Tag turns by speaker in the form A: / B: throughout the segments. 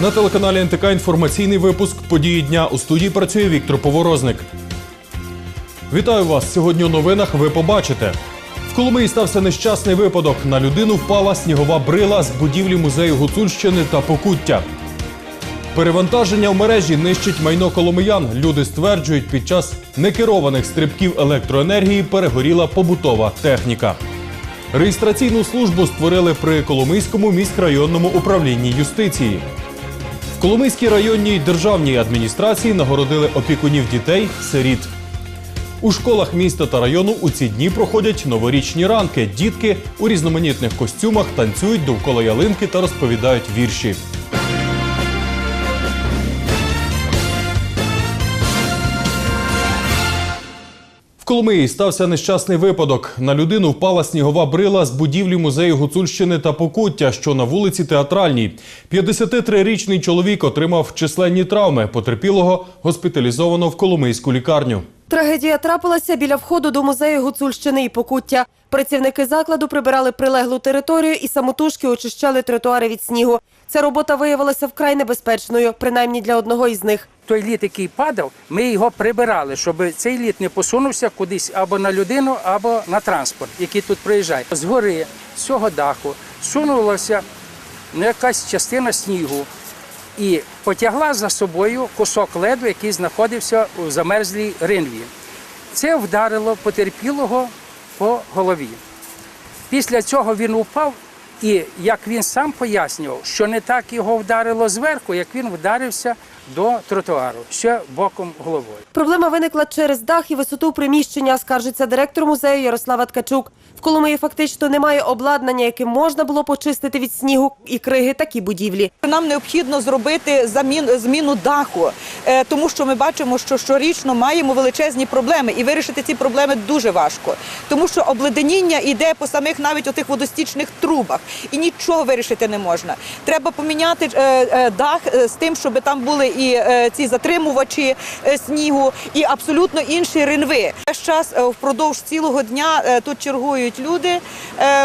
A: На телеканалі НТК інформаційний випуск події дня у студії працює Віктор Поворозник. Вітаю вас! Сьогодні у новинах ви побачите. В Коломиї стався нещасний випадок. На людину впала снігова брила з будівлі музею Гуцульщини та Покуття. Перевантаження в мережі нищить майно коломиян. Люди стверджують, під час некерованих стрибків електроенергії перегоріла побутова техніка. Реєстраційну службу створили при Коломийському міськрайонному управлінні юстиції. В Коломийській районній державній адміністрації нагородили опікунів дітей сиріт. У школах міста та району у ці дні проходять новорічні ранки. Дітки у різноманітних костюмах танцюють довкола ялинки та розповідають вірші. Коломиї стався нещасний випадок. На людину впала снігова брила з будівлі музею Гуцульщини та Покуття, що на вулиці Театральній. 53-річний чоловік отримав численні травми. Потерпілого госпіталізовано в Коломийську лікарню.
B: Трагедія трапилася біля входу до музею Гуцульщини і Покуття. Працівники закладу прибирали прилеглу територію і самотужки очищали тротуари від снігу. Ця робота виявилася вкрай небезпечною, принаймні для одного із них.
C: той лід, який падав, ми його прибирали, щоб цей лід не посунувся кудись або на людину, або на транспорт, який тут проїжджає. Згори з цього даху сунулася ну, якась частина снігу і потягла за собою кусок леду, який знаходився у замерзлій ринві. Це вдарило потерпілого по голові. Після цього він упав, і як він сам пояснював, що не так його вдарило зверху, як він вдарився до тротуару, ще боком головою.
B: Проблема виникла через дах і висоту приміщення, скаржиться директор музею Ярослава Ткачук. В Коломиї фактично немає обладнання, яким можна було почистити від снігу і криги такі будівлі.
D: Нам необхідно зробити замін, зміну даху, е, тому що ми бачимо, що щорічно маємо величезні проблеми, і вирішити ці проблеми дуже важко, тому що обледеніння йде по самих навіть отих водостічних трубах, і нічого вирішити не можна. Треба поміняти е, е, дах з тим, щоб там були і е, ці затримувачі е, снігу, і абсолютно інші ринви. Весь час е, впродовж цілого дня тут чергують люди,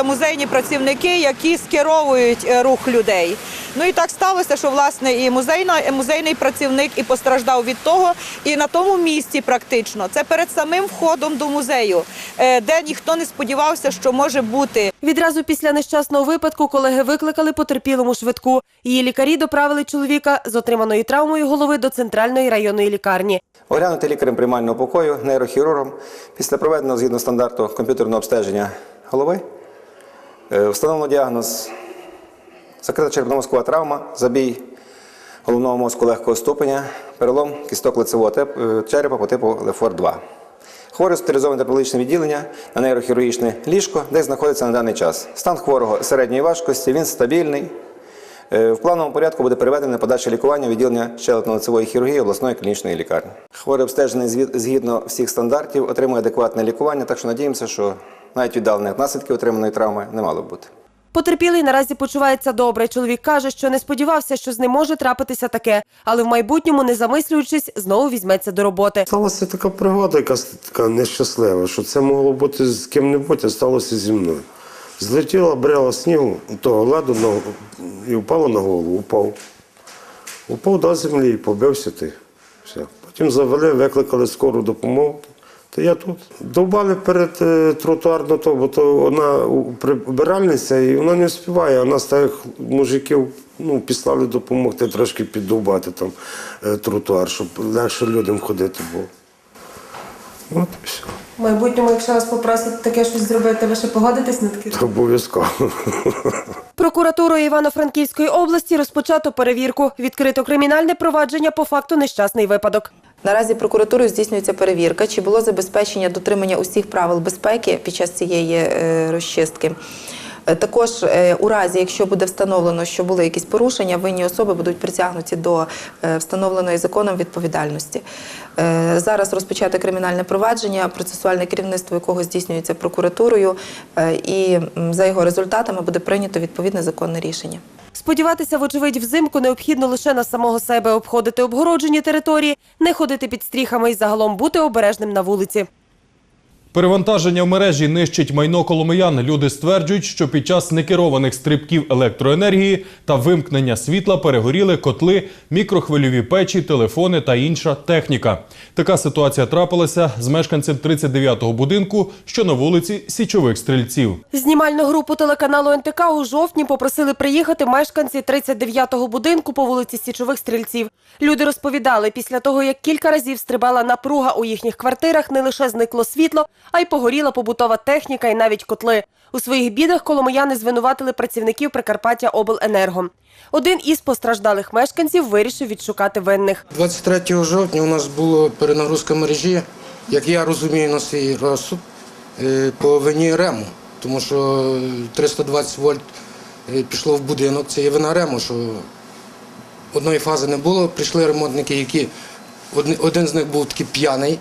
D: музейні працівники, які скеровують рух людей. Ну і так сталося, що власне і музейна, і музейний працівник і постраждав від того, і на тому місці практично це перед самим входом до музею, е, де ніхто не сподівався, що може бути.
B: Відразу після нещасного випадку колеги викликали потерпілому швидку. Її лікарі доправили чоловіка з отриманою травмою голови до центральної районної лікарні.
E: Оглянути лікарем приймального покою, нейрохірургом після проведеного згідно стандарту комп'ютерного обстеження голови. е, Встановлено діагноз закрита черепно-мозкова травма, забій головного мозку легкого ступеня, перелом кісток лицевого е, черепа по типу Лефор-2. Хворий госпіталізований до відділення на нейрохірургічне ліжко, де знаходиться на даний час. Стан хворого середньої важкості, він стабільний. Е, В плановому порядку буде переведене на подальше лікування відділення щелепно-лицевої хірургії обласної клінічної лікарні. Хворий обстежений згідно всіх стандартів, отримує адекватне лікування, так що надіємося, що навіть віддалених наслідків отриманої травми не мало б бути.
B: Потерпілий наразі почувається добре. Чоловік каже, що не сподівався, що з ним може трапитися таке, але в майбутньому, не замислюючись, знову візьметься до роботи.
F: Сталася така пригода, якась така нещаслива, що це могло бути з ким-небудь, а сталося зі мною. Злетіла брела снігу, того ладу і впала на голову, упав. Упав до землі і побився ти. Все. Потім завели, викликали скору допомогу. Та я тут. Довбали перед е, тротуарно то, бо то вона у- прибиральниця і вона не вспіває. А нас так мужиків ну, післали допомогти трошки піддовбати там е, тротуар, щоб легше людям ходити було. От і все.
B: В майбутньому, якщо вас попросять таке щось зробити, ви ще погодитесь на таке?
F: Обов'язково.
B: Прокуратурою Івано-Франківської області розпочато перевірку. Відкрито кримінальне провадження по факту нещасний випадок.
G: Наразі прокуратурою здійснюється перевірка, чи було забезпечення дотримання усіх правил безпеки під час цієї е, розчистки. Е, Також е, у разі, якщо буде встановлено, що були якісь порушення, винні особи будуть притягнуті до встановленої законом відповідальності. Зараз розпочато кримінальне провадження, процесуальне керівництво якого здійснюється прокуратурою, і за його результатами буде прийнято відповідне законне рішення.
B: Сподіватися, вочевидь, взимку необхідно лише на самого себе обходити обгороджені території, не ходити під стріхами і загалом бути обережним на вулиці.
A: Перевантаження в мережі нищить майно коломиян. Люди стверджують, що під час некерованих стрибків електроенергії та вимкнення світла перегоріли котли, мікрохвильові печі, телефони та інша техніка. Така ситуація трапилася з мешканцем 39-го будинку, що на вулиці Січових Стрільців.
B: Знімальну групу телеканалу НТК у жовтні попросили приїхати мешканці 39-го будинку по вулиці Січових Стрільців. Люди розповідали, після того, як кілька разів стрибала напруга у їхніх квартирах, не лише зникло світло, а й погоріла побутова техніка і навіть котли. У своїх бідах коломияни звинуватили працівників Прикарпаття Обленерго. Один із постраждалих мешканців вирішив відшукати винних.
H: 23 жовтня у нас була перенагрузка мережі, як я розумію на свій розсуд, е, по вині рему, тому що е, 320 вольт е, пішло в будинок. Це є вина рему, що одної фази не було. Прийшли ремонтники, які один з них був такий п'яний,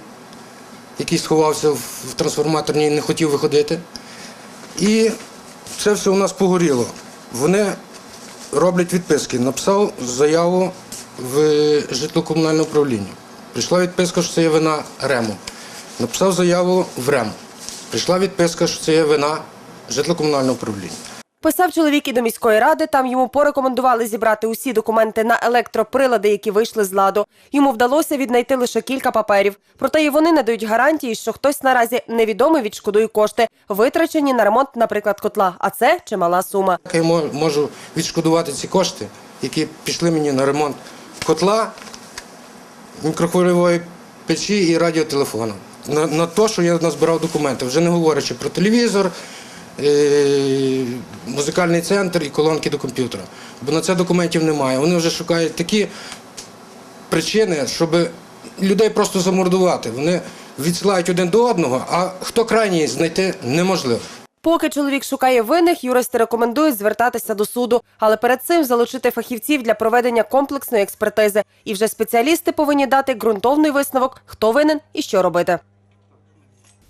H: який сховався в трансформаторній і не хотів виходити. І це все у нас погоріло. Вони роблять відписки. Написав заяву в житлово-комунальне управління. Прийшла відписка, що це є вина РЕМу. Написав заяву в РЕМ. Прийшла відписка, що це є вина житлово-комунального управління.
B: Писав чоловік і до міської ради. Там йому порекомендували зібрати усі документи на електроприлади, які вийшли з ладу. Йому вдалося віднайти лише кілька паперів. Проте і вони не дають гарантії, що хтось наразі невідомий відшкодує кошти, витрачені на ремонт, наприклад, котла. А це чимала сума.
H: Я можу відшкодувати ці кошти, які пішли мені на ремонт котла, мікрохвильової печі і радіотелефону. На, те, що я назбирав документи, вже не говорячи про телевізор, музикальний центр і колонки до комп'ютера. Бо на це документів немає. Вони вже шукають такі причини, щоб людей просто замордувати. Вони відсилають один до одного, а хто крайній знайти неможливо.
B: Поки чоловік шукає винних, юристи рекомендують звертатися до суду, але перед цим залучити фахівців для проведення комплексної експертизи. І вже спеціалісти повинні дати ґрунтовний висновок, хто винен і що робити.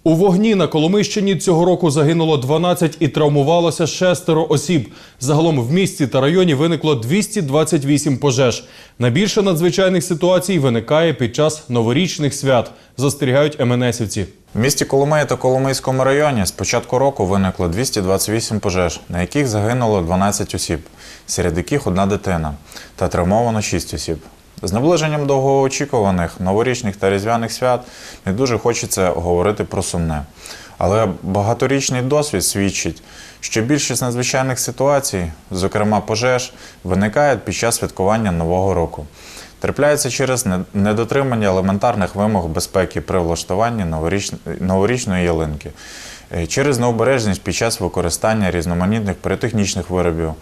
A: У вогні на Коломищині цього року загинуло 12 і травмувалося шестеро осіб. Загалом в місті та районі виникло 228 пожеж. Найбільше надзвичайних ситуацій виникає під час новорічних свят, застерігають МНСівці.
I: В місті Коломиї та Коломийському районі з початку року виникло 228 пожеж, на яких загинуло 12 осіб, серед яких одна дитина, та травмовано 6 осіб. З наближенням довгоочікуваних новорічних та різдвяних свят не дуже хочеться говорити про сумне. Але багаторічний досвід свідчить, що більшість надзвичайних ситуацій, зокрема пожеж, виникають під час святкування Нового року. Трапляється через недотримання елементарних вимог безпеки при влаштуванні новоріч- новорічної ялинки, через необережність під час використання різноманітних піротехнічних виробів,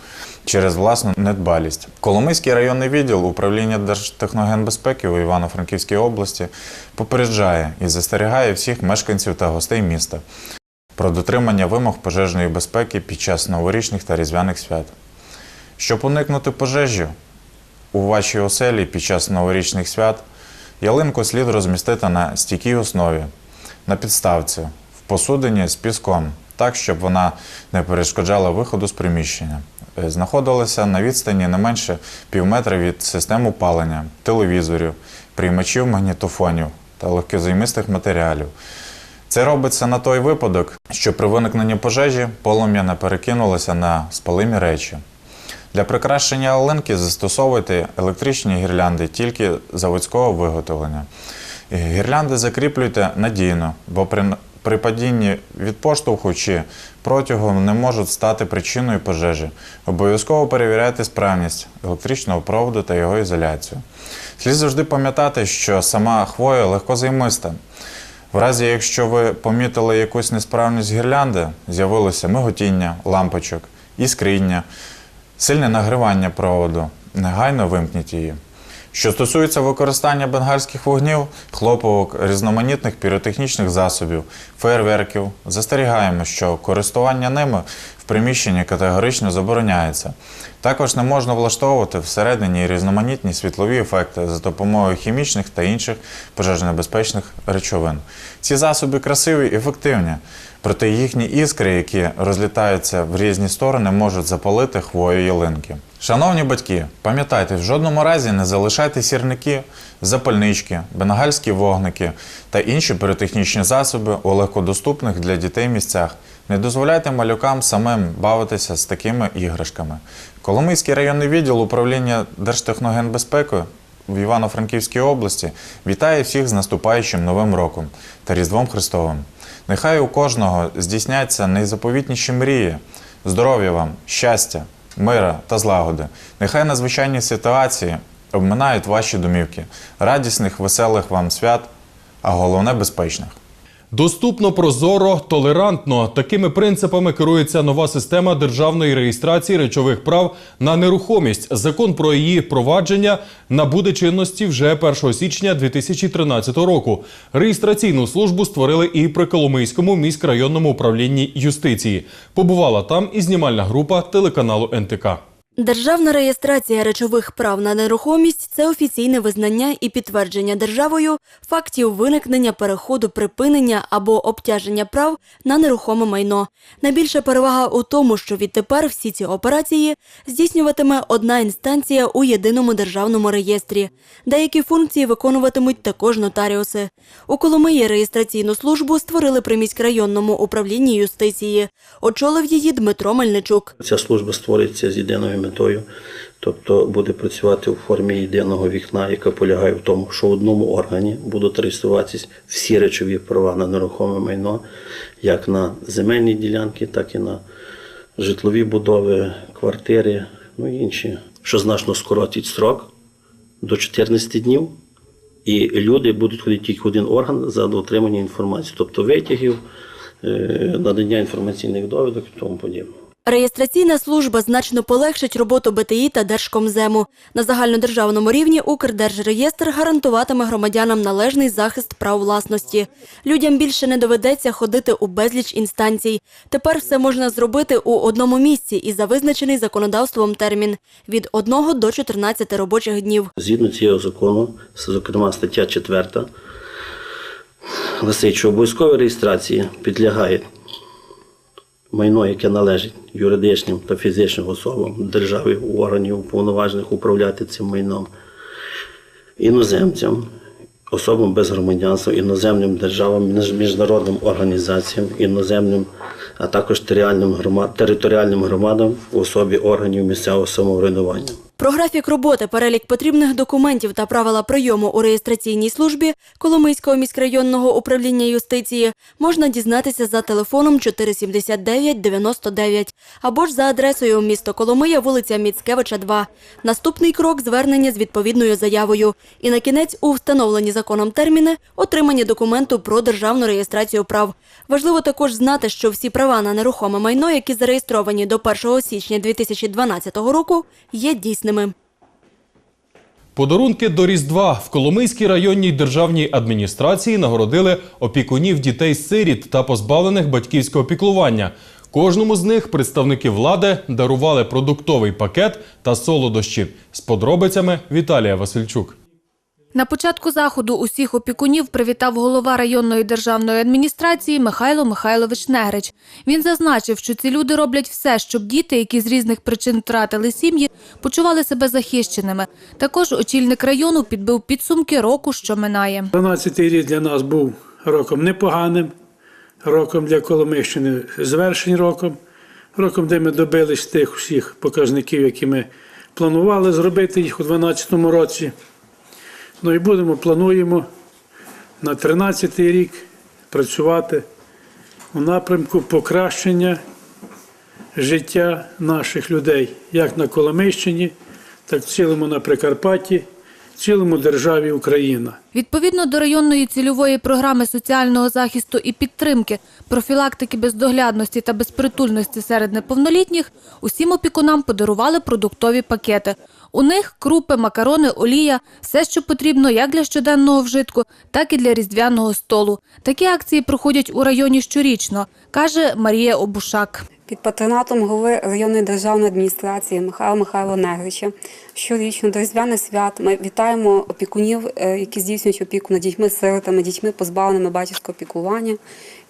I: через власну недбалість. Коломийський районний відділ управління Держтехногенбезпеки у Івано-Франківській області попереджає і застерігає всіх мешканців та гостей міста про дотримання вимог пожежної безпеки під час новорічних та різдвяних свят. Щоб уникнути пожежі, у вашій оселі під час новорічних свят ялинку слід розмістити на стійкій основі, на підставці, посудині з піском, так, щоб вона не перешкоджала виходу з приміщення. Е, Знаходилася на відстані не менше півметра від систем опалення, телевізорів, приймачів магнітофонів та легкозаймистих матеріалів. Це робиться на той випадок, що при виникненні пожежі полум'я не перекинулося на спалимі речі. Для прикрашення ялинки застосовуйте електричні гірлянди тільки заводського виготовлення. Гірлянди закріплюйте надійно, бо при, при падінні від поштовху чи протягу не можуть стати причиною пожежі. Обов'язково перевіряйте справність електричного проводу та його ізоляцію. Слід завжди пам'ятати, що сама хвоя легкозаймиста. В разі, якщо ви помітили якусь несправність гірлянди, з'явилося миготіння, лампочок, іскріння, сильне нагрівання проводу, негайно вимкніть її. Що стосується використання бенгальських вогнів, хлоповок, різноманітних піротехнічних засобів, фейерверків, застерігаємо, що користування ними в приміщенні категорично забороняється. Також не можна влаштовувати всередині різноманітні світлові ефекти за допомогою хімічних та інших пожежонебезпечних речовин. Ці засоби красиві і ефективні, проте їхні іскри, які розлітаються в різні сторони, можуть запалити хвою ялинки. Шановні батьки, пам'ятайте, в жодному разі не залишайте сірники, запальнички, бенгальські вогники та інші піротехнічні засоби у легкодоступних для дітей місцях. Не дозволяйте малюкам самим бавитися з такими іграшками. Коломийський районний відділ управління Держтехногенбезпеки в Івано-Франківській області вітає всіх з наступаючим Новим роком та Різдвом Христовим. Нехай у кожного здійсняться найзаповітніші мрії, здоров'я вам, щастя, мира та злагоди. Нехай надзвичайні ситуації обминають ваші домівки, радісних, веселих вам свят, а головне безпечних.
A: Доступно, прозоро, толерантно. Такими принципами керується нова система державної реєстрації речових прав на нерухомість. Закон про її впровадження набуде чинності вже 1 січня 2013 року. Реєстраційну службу створили і при Коломийському міськрайонному управлінні юстиції. Побувала там і знімальна група телеканалу НТК.
J: Державна реєстрація речових прав на нерухомість це офіційне визнання і підтвердження державою фактів виникнення, переходу, припинення або обтяження прав на нерухоме майно. Найбільша перевага у тому, що відтепер всі ці операції здійснюватиме одна інстанція у єдиному державному реєстрі. Деякі функції виконуватимуть також нотаріуси. У Коломиї реєстраційну службу створили при міськрайонному управлінні юстиції. Очолив її Дмитро Мельничук.
K: Ця служба створюється з єдиною метою, тобто буде працювати у формі єдиного вікна, яка полягає в тому, що в одному органі будуть реєструватися всі речові права на нерухоме майно, як на земельні ділянки, так і на житлові будови, квартири, ну і інші, що значно скоротить строк до 14 днів. І люди будуть ходити тільки в один орган за отримання інформації, тобто витягів, е, надання інформаційних довідок і тому подібне.
J: Реєстраційна служба значно полегшить роботу БТІ та Держкомзему. На загальнодержавному рівні Укрдержреєстр гарантуватиме громадянам належний захист прав власності. Людям більше не доведеться ходити у безліч інстанцій. Тепер все можна зробити у одному місці і за визначений законодавством термін – від 1 до 14 робочих днів.
K: Згідно цього закону, зокрема стаття 4, гласить, що обов'язковій реєстрації підлягає майно, яке належить юридичним та фізичним особам держави, органів уповноважених управляти цим майном, іноземцям, особам без громадянства, іноземним державам, міжнародним організаціям, іноземним, а також територіальним громад- територіальним громадам в особі органів місцевого самоврядування.
J: Про графік роботи, перелік потрібних документів та правила прийому у реєстраційній службі Коломийського міськрайонного управління юстиції можна дізнатися за телефоном 479 99 або ж за адресою місто Коломия, вулиця Міцкевича, 2. Наступний крок – звернення з відповідною заявою. І на кінець у встановлені законом терміни – отримання документу про державну реєстрацію прав. Важливо також знати, що всі права на нерухоме майно, які зареєстровані до 1 січня 2012 року, є дійсними.
A: Подарунки до Різдва в Коломийській районній державній адміністрації нагородили опікунів дітей-сиріт та позбавлених батьківського піклування. Кожному з них представники влади дарували продуктовий пакет та солодощі. З подробицями Віталія Васильчук.
L: На початку заходу усіх опікунів привітав голова районної державної адміністрації Михайло Михайлович Негрич. Він зазначив, що ці люди роблять все, щоб діти, які з різних причин втратили сім'ї, почували себе захищеними. Також очільник району підбив підсумки року, що минає.
M: 12-й рік для нас був роком непоганим, роком для Коломийщини звершень роком, роком, де ми добились тих всіх показників, які ми планували зробити їх у 2012 році. Ну і будемо, плануємо на 13-й рік працювати у напрямку покращення життя наших людей, як на Коломийщині, так в цілому на Прикарпатті, цілому державі Україна.
L: Відповідно до районної цільової програми соціального захисту і підтримки, профілактики бездоглядності та безпритульності серед неповнолітніх, усім опікунам подарували продуктові пакети. У них крупи, макарони, олія – все, що потрібно як для щоденного вжитку, так і для різдвяного столу. Такі акції проходять у районі щорічно, каже Марія Обушак.
N: Під патронатом голови районної державної адміністрації Михайла Михайла Негрича щорічно до Різдвяних свят ми вітаємо опікунів, е, які здійснюють опіку над дітьми, сиротами, дітьми, позбавленими батьківського опікування,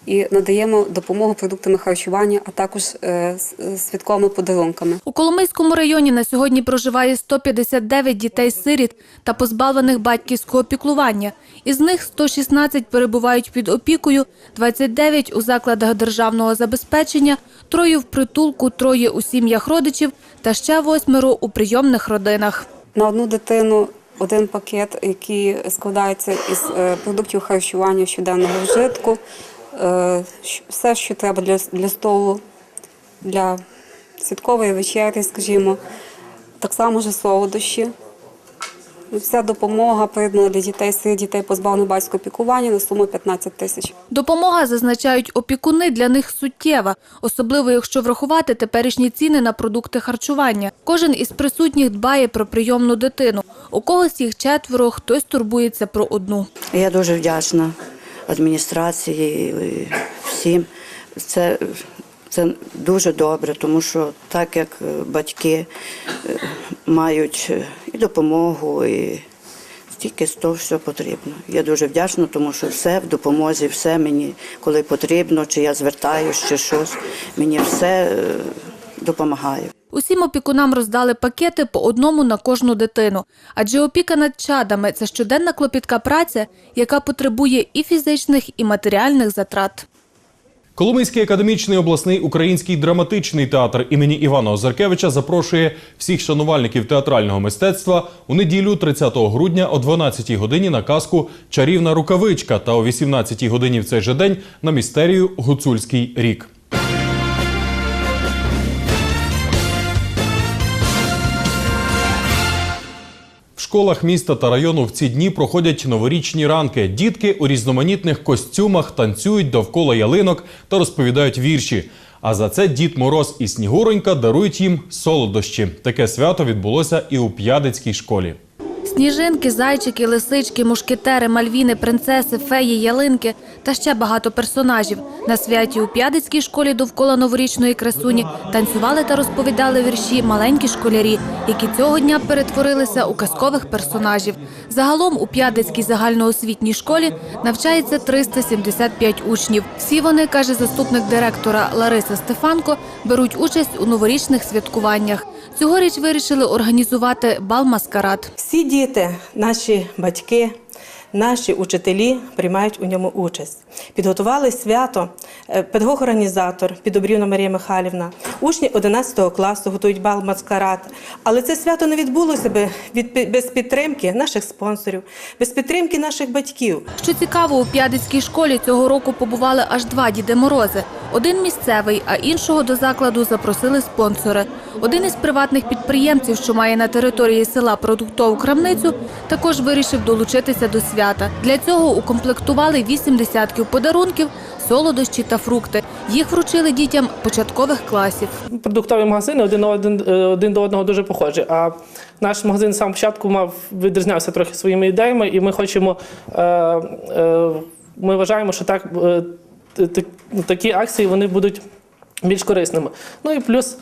N: і надаємо допомогу продуктами харчування, а також е, святковими подарунками.
L: У Коломийському районі на сьогодні проживає 159 дітей-сиріт та позбавлених батьківського піклування. Із них 116 перебувають під опікою, 29 у закладах державного забезпечення, троє в притулку, троє у сім'ях родичів та ще восьмеро у прийомних родинах.
N: На одну дитину один пакет, який складається із е, продуктів харчування щоденного вжитку, все, що треба для, для столу, для святкової вечері, скажімо, так само ж солодощі. Вся допомога придана для дітей, серед дітей позбавлених батьківського піклування на суму 15 тисяч.
L: Допомога, зазначають опікуни, для них суттєва, особливо якщо врахувати теперішні ціни на продукти харчування. Кожен із присутніх дбає про прийомну дитину. У когось їх четверо, хтось турбується про одну.
O: Я дуже вдячна адміністрації всім. Це, це дуже добре, тому що так як батьки е, мають е, і допомогу, і стільки з того все потрібно. Я дуже вдячна, тому що все в допомозі, все мені, коли потрібно, чи я звертаюсь, чи щось, мені все е, допомагає.
L: Усім опікунам роздали пакети по одному на кожну дитину. Адже опіка над чадами це щоденна клопітка праця, яка потребує і фізичних, і матеріальних затрат.
A: Коломийський академічний обласний український драматичний театр імені Івана Озаркевича запрошує всіх шанувальників театрального мистецтва у неділю 30 грудня о 12 годині на казку Чарівна рукавичка та о 18 годині в цей же день на містерію Гуцульський рік. Школах міста та району в ці дні проходять новорічні ранки. Дітки у різноманітних костюмах танцюють довкола ялинок та розповідають вірші. А за це Дід Мороз і Снігуронька дарують їм солодощі. Таке свято відбулося і у П'ядицькій школі.
L: Сніжинки, зайчики, лисички, мушкетери, мальвіни, принцеси, феї, ялинки та ще багато персонажів. На святі у П'ядицькій школі довкола новорічної красуні танцювали та розповідали вірші маленькі школярі, які цього дня перетворилися у казкових персонажів. Загалом у П'ядицькій загальноосвітній школі навчається 375 учнів. Всі вони, каже заступник директора Лариса Стефанко, беруть участь у новорічних святкуваннях. Цьогоріч вирішили організувати бал-маскарад.
P: Всі діти, наші батьки, наші учителі приймають у ньому участь. Підготували свято е, педагог-організатор Підобрівна Марія Михайлівна, учні 11 класу готують бал маскарад. Але це свято не відбулося би без підтримки наших спонсорів, без підтримки наших батьків.
L: Що цікаво, у П'ядицькій школі цього року побували аж два Діди Морози. Один місцевий, а іншого до закладу запросили спонсори. Один із приватних підприємців, що має на території села продуктову крамницю, також вирішив долучитися до свята. Для цього укомплектували вісім десятків подарунків, солодощі та фрукти. Їх вручили дітям початкових класів.
Q: продуктові магазини один, один, е, один до одного дуже похожі. А наш магазин самого початку мав відрізнявся трохи своїми ідеями, і ми хочемо. Е, е, ми вважаємо, що так, е, такі акції вони будуть більш корисними. Ну і плюс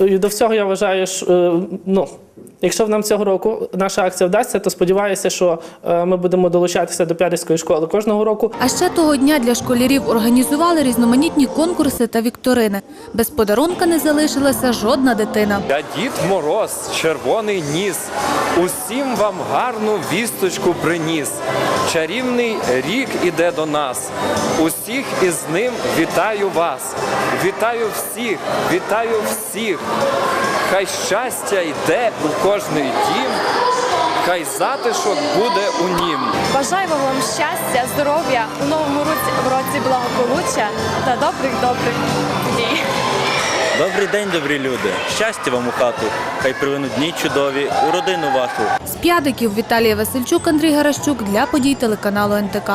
Q: е, до всього я вважаю, що е, ну, якщо нам цього року наша акція вдасться, то сподіваюся, що е, ми будемо долучатися до П'ядицької школи кожного року.
L: А ще того дня для школярів організували різноманітні конкурси та вікторини. Без подарунка не залишилася жодна дитина.
R: Я Дід Мороз, червоний ніс, усім вам гарну вісточку приніс. Чарівний рік іде до нас. Усіх із ним вітаю вас. Вітаю всіх, вітаю всіх. Хай щастя йде у кожний дім, хай затишок буде у нім.
S: Бажаємо вам щастя, здоров'я у новому році, в році благополуччя та добрих добрих днів.
T: Добрий день, добрі люди. Щастя вам у хату. Хай привинуть дні чудові у родину вашу.
L: З п'ядиків Віталія Васильчук, Андрій Гаращук для подій телеканалу НТК.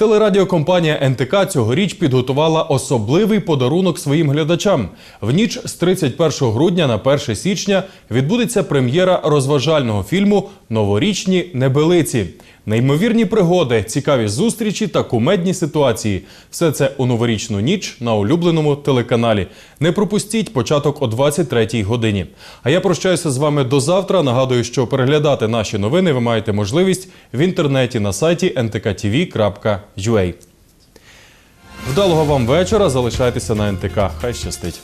A: Телерадіокомпанія НТК цьогоріч підготувала особливий подарунок своїм глядачам. В ніч з 31 грудня на 1 січня відбудеться прем'єра розважального фільму Новорічні небелиці. Неймовірні пригоди, цікаві зустрічі та кумедні ситуації. Все це у новорічну ніч на улюбленому телеканалі. Не пропустіть початок о 23-й годині. А я прощаюся з вами до завтра. Нагадую, що переглядати наші новини ви маєте можливість в інтернеті на сайті ntkTV.ua. Вдалого вам вечора. Залишайтеся на НТК. Хай щастить.